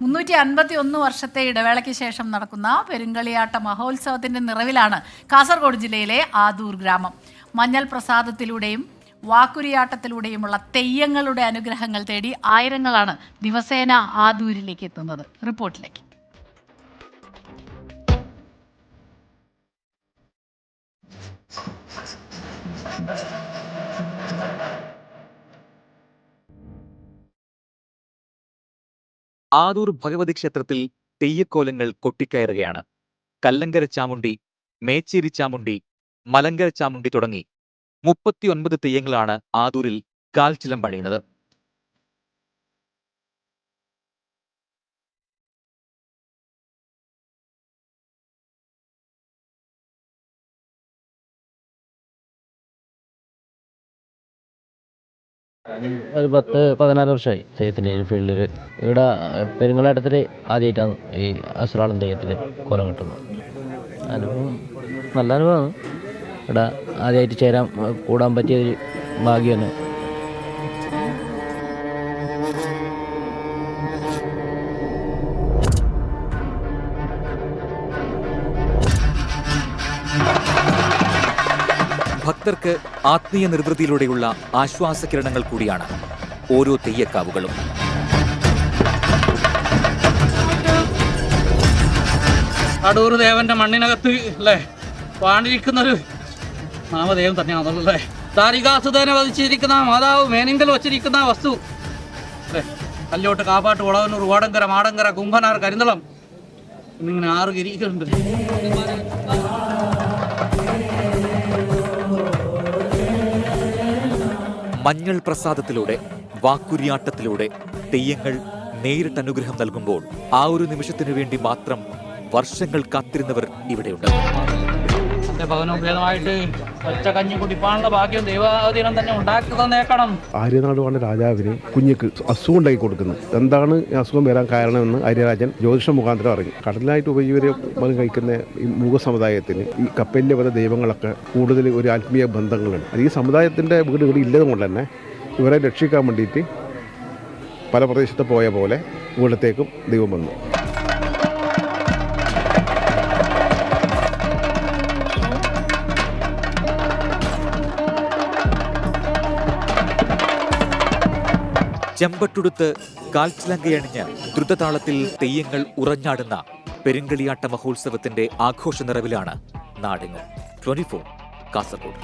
മുന്നൂറ്റി അൻപത്തി ഒന്ന് വർഷത്തെ ഇടവേളയ്ക്ക് ശേഷം നടക്കുന്ന പെരുങ്കളിയാട്ട മഹോത്സവത്തിന്റെ നിറവിലാണ് കാസർഗോഡ് ജില്ലയിലെ ആദൂർ ഗ്രാമം. മഞ്ഞൾ പ്രസാദത്തിലൂടെയും വാക്കുരിയാട്ടത്തിലൂടെയുമുള്ള തെയ്യങ്ങളുടെ അനുഗ്രഹങ്ങൾ തേടി ആയിരങ്ങളാണ് ദിവസേന ആദൂരിലേക്ക് എത്തുന്നത്. റിപ്പോർട്ടിലേക്ക്. ആദൂർ ഭഗവതി ക്ഷേത്രത്തിൽ തെയ്യക്കോലങ്ങൾ കൊട്ടിക്കയറുകയാണ്. കല്ലങ്കര ചാമുണ്ടി മേച്ചേരി ചാമുണ്ടി മലങ്കര ചാമുണ്ടി തുടങ്ങി മുപ്പത്തിയൊൻപത് തെയ്യങ്ങളാണ് ആദൂരിൽ കാൽച്ചിലം പണിയുന്നത്. ഒരു പത്ത് പതിനാല് വർഷമായി തെയ്യത്തിന്റെ ഫീൽഡിൽ ഇവിടെ പെരുങ്ങളാട്ടത്തിൽ ആദ്യമായിട്ടാണ് ഈ അസുറാളം തെയ്യത്തിൽ കോലം കിട്ടുന്നത്. അനുഭവം നല്ല അനുഭവമാണ്. ഇവിടെ ആദ്യമായിട്ട് ചേരാൻ കൂടാൻ പറ്റിയ ഒരു ഭാഗ്യമാണ്. ഭക്തർക്ക് ആത്മീയ നിർവൃതിയിലൂടെയുള്ള ആശ്വാസകിരണങ്ങൾ കൂടിയാണ് ഓരോ തെയ്യക്കാവുകളും. അടൂർ ദേവന്റെ മണ്ണിനകത്ത് അല്ലേ? വാണിരിക്കുന്നൊരു നാമദേവൻ തന്നെയാണല്ലോ അല്ലേ? താരികാസുതനെ വധിച്ചിരിക്കുന്ന മാതാവ് മേനിങ്കൽ വച്ചിരിക്കുന്ന വസ്തു. അല്ലേ? കല്ലോട്ട് കാപ്പാട്ട് ഉളവന്നൂർ ഓടങ്കര മാടങ്കര കുംഭനാർ കരിന്തളം എന്നിങ്ങനെ ആറ് ഗിരികളുണ്ട് മഞ്ഞൾ പ്രസാദത്തിലൂടെ വാക്കുരിയാട്ടത്തിലൂടെ തെയ്യങ്ങൾ നേരിട്ട് അനുഗ്രഹം നൽകുമ്പോൾ ആ ഒരു നിമിഷത്തിനു വേണ്ടി മാത്രം വർഷങ്ങൾ കാത്തിരുന്നവർ ഇവിടെയുണ്ട്. ഒറ്റ തന്നെ ആര്യനാട് രാജാവിന് കുഞ്ഞിക്ക് അസുഖം ഉണ്ടാക്കി കൊടുക്കുന്നു. എന്താണ് ഈ അസുഖം വരാൻ കാരണമെന്ന് ആര്യരാജൻ ജ്യോതിഷ മുഖാന്തരം അറിഞ്ഞു. കടലായിട്ട് ഉപജീവനം കഴിക്കുന്ന ഈ മൂക സമുദായത്തിന് ഈ കപ്പലിലെ പല ദൈവങ്ങളൊക്കെ കൂടുതൽ ഒരു ആത്മീയ ബന്ധങ്ങളുണ്ട്. അത് ഈ സമുദായത്തിന്റെ വീട് ഇവിടെ ഇല്ലതുകൊണ്ട് തന്നെ ഇവരെ രക്ഷിക്കാൻ വേണ്ടിയിട്ട് പല പ്രദേശത്ത് പോയ പോലെ ഇവിടത്തേക്കും ദൈവം വന്നു. ചെമ്പട്ടുടുത്ത് കാൽച്ചിലങ്കയണിഞ്ഞ് ദ്രുതതാളത്തിൽ തെയ്യങ്ങൾ ഉറഞ്ഞാടുന്ന പെരുങ്കളിയാട്ട മഹോത്സവത്തിന്റെ ആഘോഷ നിറവിലാണ് നാടിങ്ങൾ ട്വന്റി ഫോർ കാസർഗോഡ്.